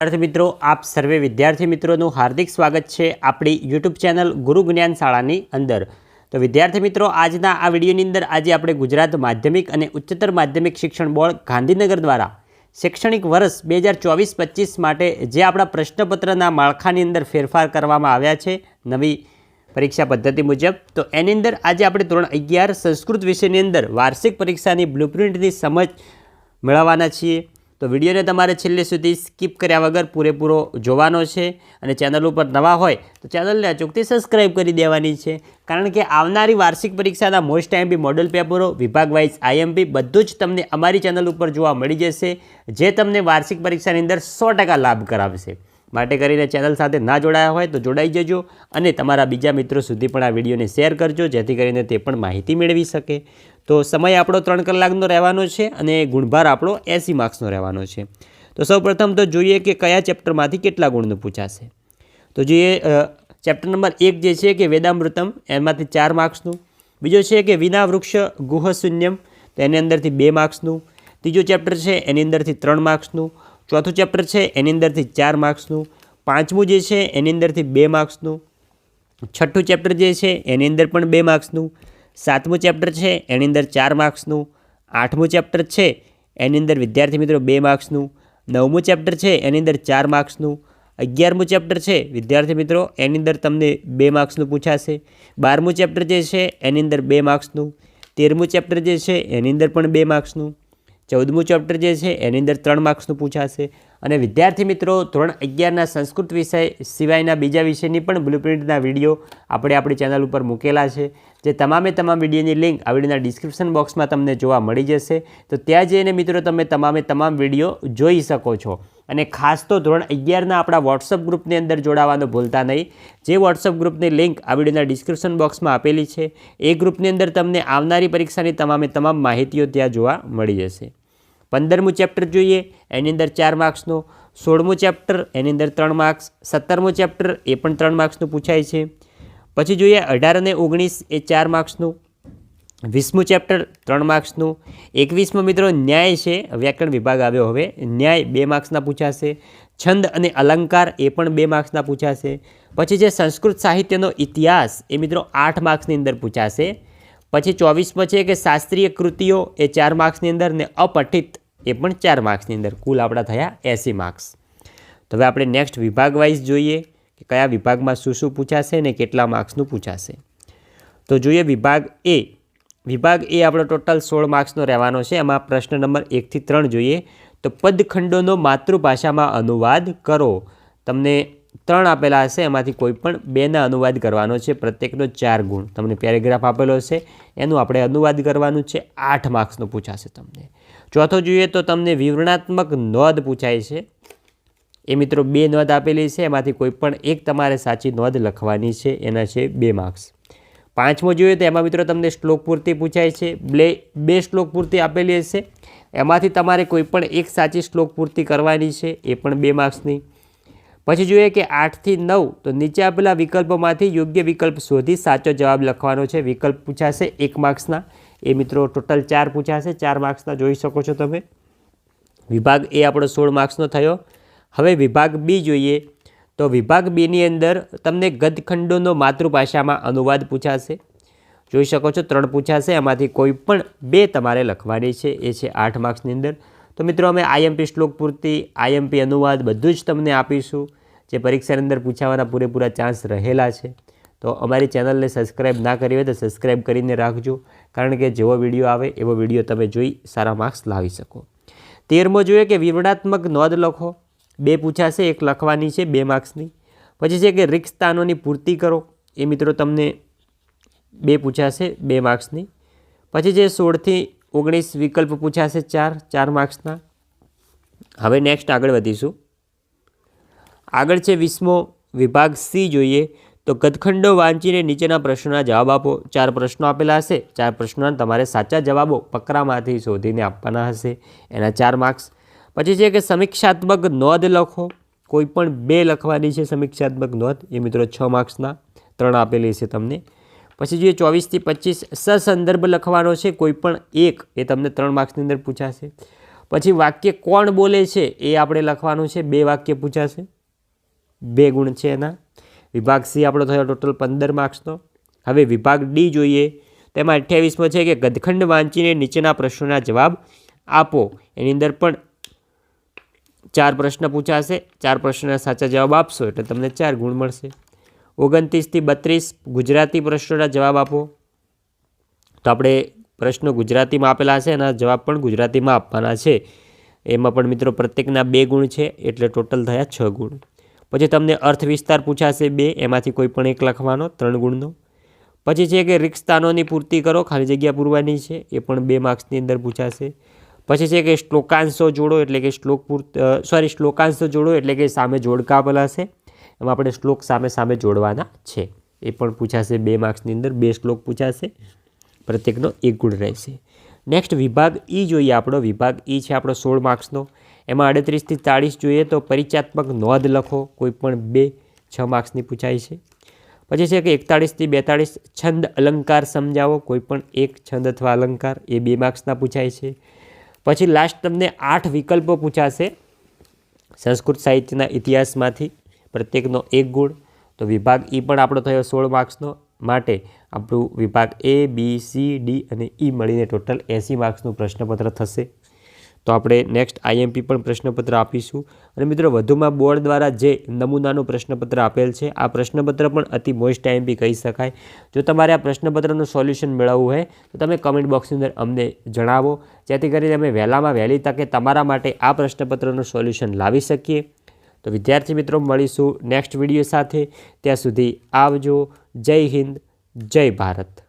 વિદ્યાર્થી મિત્રો, આપ સર્વે વિદ્યાર્થી મિત્રોનું હાર્દિક સ્વાગત છે આપણી યુટ્યુબ ચેનલ ગુરુ જ્ઞાન શાળાની અંદર. તો વિદ્યાર્થી મિત્રો, આજના આ વિડીયોની અંદર આજે આપણે ગુજરાત માધ્યમિક અને ઉચ્ચતર માધ્યમિક શિક્ષણ બોર્ડ ગાંધીનગર દ્વારા શૈક્ષણિક વર્ષ બે હજાર ચોવીસ પચીસ માટે જે આપણા પ્રશ્નપત્રના માળખાની અંદર ફેરફાર કરવામાં આવ્યા છે, નવી પરીક્ષા પદ્ધતિ મુજબ, તો એની અંદર આજે આપણે ધોરણ અગિયાર સંસ્કૃત વિષયની અંદર વાર્ષિક પરીક્ષાની બ્લુપ્રિન્ટની સમજ મેળવવાના છીએ. તો વિડીયોને તમારે છેલ્લે સુધી સ્કીપ કર્યા વગર પૂરેપૂરો જોવાનો છે અને ચેનલ ઉપર નવા હોય તો ચેનલને અચૂકથી સબસ્ક્રાઈબ કરી દેવાની છે. કારણ કે આવનારી વાર્ષિક પરીક્ષાના મોસ્ટ આઈએમપી મોડલ પેપરો, વિભાગ વાઇઝ આઈએમપી બધું જ તમને અમારી ચેનલ ઉપર જોવા મળી જશે, જે તમને વાર્ષિક પરીક્ષાની અંદર સો લાભ કરાવશે. માટે કરીને ચેનલ સાથે ના જોડાયા હોય તો જોડાઈ જજો અને તમારા બીજા મિત્રો સુધી પણ આ વિડીયોને શેર કરજો, જેથી કરીને તે પણ માહિતી મેળવી શકે. તો સમય આપણો ત્રણ કલાકનો રહેવાનો છે અને ગુણભાર આપણો એંસી માર્ક્સનો રહેવાનો છે. તો સૌપ્રથમ તો જોઈએ કે કયા ચેપ્ટરમાંથી કેટલા ગુણનું પૂછાશે. તો જોઈએ ચેપ્ટર નંબર એક જે છે કે વેદામૃતમ, એમાંથી ચાર માર્ક્સનું. બીજો છે કે વિના વૃક્ષ ગુહ શૂન્યમ તો એની અંદરથી બે માર્ક્સનું. ત્રીજો ચેપ્ટર છે એની અંદરથી ત્રણ માર્ક્સનું. ચોથું ચેપ્ટર છે એની અંદરથી ચાર માર્ક્સનું. પાંચમું જે છે એની અંદરથી બે માર્ક્સનું. છઠ્ઠું ચેપ્ટર જે છે એની અંદર પણ બે માર્ક્સનું. સાતમું ચેપ્ટર છે, એની અંદર ચાર માર્ક્સનું. આઠમું ચેપ્ટર છે, એની અંદર વિદ્યાર્થી મિત્રો બે માર્ક્સનું. નવમું ચેપ્ટર છે, એની અંદર ચાર માર્ક્સનું. અગિયારમું ચેપ્ટર છે, વિદ્યાર્થી મિત્રો, એની અંદર તમને બે માર્ક્સનું પૂછાશે. બારમું ચેપ્ટર જે છે, એની અંદર બે માર્ક્સનું. તેરમું ચેપ્ટર જે છે, એની અંદર પણ બે માર્ક્સનું. ચૌદમું ચેપ્ટર જે છે, એની અંદર ત્રણ માર્ક્સનું પૂછાશે. અને વિદ્યાર્થી મિત્રો, ધોરણ અગિયારના સંસ્કૃત વિષય સિવાયના બીજા વિષયની પણ બ્લુપ્રિન્ટના વીડિયો આપણે આપણી ચેનલ ઉપર મૂકેલા છે. જે તમામે તમામ વિડીયોની લિંક આ વિડીયોના ડિસ્ક્રિપ્શન બોક્સમાં તમને જોવા મળી જશે. તો ત્યાં જઈને મિત્રો, તમે તમામે તમામ વીડિયો જોઈ શકો છો. અને ખાસ તો ધોરણ અગિયારના આપણા વોટ્સઅપ ગ્રુપની અંદર જોડાવાનું ભૂલતા નહીં. જે વોટ્સઅપ ગ્રુપની લિંક આ વિડીયોના ડિસ્ક્રિપ્શન બોક્સમાં આપેલી છે, એ ગ્રુપની અંદર તમને આવનારી પરીક્ષાની તમામે તમામ માહિતીઓ ત્યાં જોવા મળી જશે. પંદરમું ચેપ્ટર જોઈએ, એની અંદર ચાર માર્ક્સનું. સોળમું ચેપ્ટર, એની અંદર ત્રણ માર્ક્સ. સત્તરમું ચેપ્ટર, એ પણ ત્રણ માર્ક્સનું પૂછાય છે. પછી જોઈએ અઢાર અને ઓગણીસ, એ ચાર માર્ક્સનું. વીસમું ચેપ્ટર, ત્રણ માર્ક્સનું. એકવીસમો મિત્રો ન્યાય છે, વ્યાકરણ વિભાગ આવ્યો હવે. ન્યાય બે માર્ક્સના પૂછાશે. છંદ અને અલંકાર, એ પણ બે માર્ક્સના પૂછાશે. પછી જે સંસ્કૃત સાહિત્યનો ઇતિહાસ, એ મિત્રો આઠ માર્ક્સની અંદર પૂછાશે. પછી ચોવીસમાં છે કે શાસ્ત્રીય કૃતિઓ, એ ચાર માર્ક્સની અંદર ને અપઠિત. એ પણ ચાર માર્ક્સની અંદર. કુલ આપણા થયા એંસી માર્ક્સ. તો હવે આપણે નેક્સ્ટ વિભાગ વાઇઝ જોઈએ કે કયા વિભાગમાં શું શું પૂછાશે ને કેટલા માર્ક્સનું પૂછાશે. તો જોઈએ વિભાગ એ. વિભાગ એ આપણો ટોટલ સોળ માર્ક્સનો રહેવાનો છે. એમાં પ્રશ્ન નંબર એકથી ત્રણ જોઈએ. તો પદખંડોનો માતૃભાષામાં અનુવાદ કરો. તમને ત્રણ આપેલા હશે. એમાંથી કોઈ પણ બેના અનુવાદ કરવાનો છે. પ્રત્યેકનો ચાર ગુણ. તમને પેરેગ્રાફ આપેલો હશે. એનું આપણે અનુવાદ કરવાનું છે. આઠ માર્ક્સનું પૂછાશે તમને. ચોથો જોઈએ તો તમને વિવરણાત્મક નોંધ પૂછાય છે. એ મિત્રો બે નોંધ આપેલી છે, એમાંથી કોઈ પણ એક તમારે સાચી નોંધ લખવાની છે, એના છે બે માર્ક્સ. પાંચમો જોઈએ તો એમાં મિત્રો તમને શ્લોક પૂર્તિ પૂછાય છે બે બે શ્લોક પૂર્તિ આપેલી હશે. એમાંથી તમારે કોઈ પણ એક સાચી શ્લોક પૂર્તિ કરવાની છે, એ પણ બે માર્ક્સની. પછી જોઈએ કે આઠથી નવ, તો નીચે આપેલા વિકલ્પોમાંથી યોગ્ય વિકલ્પ શોધી સાચો જવાબ લખવાનો છે. વિકલ્પ પૂછાશે એક માર્ક્સના. એ મિત્રો ટોટલ ચાર પૂછાશે ચાર માર્ક્સના જોઈ શકો છો તમે. વિભાગ એ આપણો સોળ માર્ક્સનો થયો. હવે વિભાગ બી જોઈએ. તો વિભાગ બીની અંદર તમને ગદખંડોનો માતૃભાષામાં અનુવાદ પૂછાશે જોઈ શકો છો ત્રણ પૂછાશે એમાંથી કોઈ પણ બે તમારે લખવાની છે. એ છે આઠ માર્ક્સની અંદર. તો મિત્રો અમે આઈએમપી શ્લોક પૂર્તિ આઈએમપી અનુવાદ બધું જ તમને આપીશું. જે પરીક્ષાની અંદર પૂછાવાના પૂરેપૂરા ચાન્સ રહેલા છે. તો અમારી ચેનલને સબસ્ક્રાઈબ ના કરી હોય તો સબસ્ક્રાઈબ કરીને રાખજો. કારણ કે જેવો વીડિયો આવે, એવો વીડિયો તમે જોઈ સારા માર્ક્સ લાવી શકો. તેરમો જોઈએ કે વિવરણાત્મક નોંધ લખો. બે પૂછાશે, એક લખવાની છે, બે માર્ક્સની. પછી છે કે રિક્સ સ્થાનોની પૂર્તિ કરો. એ મિત્રો તમને બે પૂછાશે, બે માર્ક્સની. પછી જે સોળથી ઓગણીસ વિકલ્પ પૂછાશે ચાર ચાર માર્ક્સના. હવે નેક્સ્ટ આગળ વધીશું. આગળ છે વીસમો વિભાગ સી જોઈએ. તો કદખંડો વાંચીને નીચેના પ્રશ્નોના જવાબ આપો. ચાર પ્રશ્નો આપેલા હશે. ચાર પ્રશ્નોના તમારે સાચા જવાબો પકરામાંથી શોધીને આપવાના હશે. એના ચાર માર્ક્સ. પછી છે કે સમીક્ષાત્મક નોંધ લખો. કોઈ પણ બે લખવાની છે સમીક્ષાત્મક નોંધ. એ મિત્રો છ માર્ક્સના. ત્રણ આપેલી છે તમને. પછી જોઈએ ચોવીસથી પચીસ. સસંદર્ભ લખવાનો છે. કોઈ પણ એક એ તમને ત્રણ માર્ક્સની અંદર પૂછાશે. પછી વાક્ય કોણ બોલે છે એ આપણે લખવાનું છે. બે વાક્ય પૂછાશે. બે ગુણ છે એના. વિભાગ સી આપણો થયો ટોટલ પંદર માર્ક્સનો હવે વિભાગ ડી જોઈએ. તેમાં અઠ્યાવીસમાં છે કે ગદખંડ વાંચીને નીચેના પ્રશ્નોના જવાબ આપો. એની અંદર પણ ચાર પ્રશ્ન પૂછાશે. ચાર પ્રશ્નના સાચા જવાબ આપશો એટલે તમને ચાર ગુણ મળશે. ઓગણત્રીસથી બત્રીસ ગુજરાતી પ્રશ્નોના જવાબ આપો. તો આપણે પ્રશ્નો ગુજરાતીમાં આપેલા છે, એના જવાબ પણ ગુજરાતીમાં આપવાના છે. એમાં પણ મિત્રો પ્રત્યેકના બે ગુણ છે, એટલે ટોટલ થયા છ ગુણ. પછી તમને અર્થ વિસ્તાર પૂછાશે બે, એમાંથી કોઈ પણ એક લખવાનો, ત્રણ ગુણનો. પછી છે કે રિક્ત સ્થાનોની પૂર્તિ કરો, ખાલી જગ્યા પૂરવાની છે, એ પણ બે માર્ક્સની અંદર પૂછાશે. પછી છે કે શ્લોકાંશો જોડો, એટલે કે શ્લોક પૂર સોરી શ્લોકાંશો જોડો, એટલે કે સામે જોડકા આપેલા એમાં આપણે શ્લોક સામે સામે જોડવાના છે. એ પણ પૂછાશે બે માર્ક્સની અંદર, બે શ્લોક પૂછાશે. પ્રત્યેકનો એક ગુણ રહેશે. નેક્સ્ટ વિભાગ ઈ જોઈએ આપણો. વિભાગ ઈ છે આપણો સોળ માર્ક્સનો. એમાં અડત્રીસથી ચાળીસ જોઈએ તો પરિચયાત્મક નોંધ લખો, કોઈપણ બે, છ માર્ક્સની પૂછાય છે. પછી છે કે એકતાળીસથી બેતાળીસ, છંદ અલંકાર સમજાવો, કોઈપણ એક, છંદ અથવા અલંકાર, એ બે માર્ક્સના પૂછાય છે. પછી લાસ્ટ તમને આઠ વિકલ્પો પૂછાશે સંસ્કૃત સાહિત્યના ઇતિહાસમાંથી, પ્રત્યેકનો એક ગુણ. તો વિભાગ ઈ પણ આપણો થયો સોળ માર્ક્સનો. માટે આપણું વિભાગ એ, બી, સી, ડી અને ઈ મળીને ટોટલ એંસી માર્ક્સનું પ્રશ્નપત્ર થશે. તો આપણે નેક્સ્ટ આઈએમપી પણ પ્રશ્નપત્ર આપીશું. અને મિત્રો, વધુમાં બોર્ડ દ્વારા જે નમૂનાનું પ્રશ્નપત્ર આપેલ છે, આ પ્રશ્નપત્ર પણ અતિ મોસ્ટ આઈએમપી કહી શકાય. જો તમારે આ પ્રશ્નપત્રનું સોલ્યુશન મેળવવું હોય, તો તમે કમેન્ટ બોક્સની અંદર અમને જણાવો. જેથી કરીને અમે વહેલામાં વહેલી તકે તમારા માટે આ પ્રશ્નપત્રનું સોલ્યુશન લાવી શકીએ. તો વિદ્યાર્થી મિત્રો, મળીશું નેક્સ્ટ વીડિયો સાથે. ત્યાં સુધી આવજો. જય હિન્દ, જય ભારત.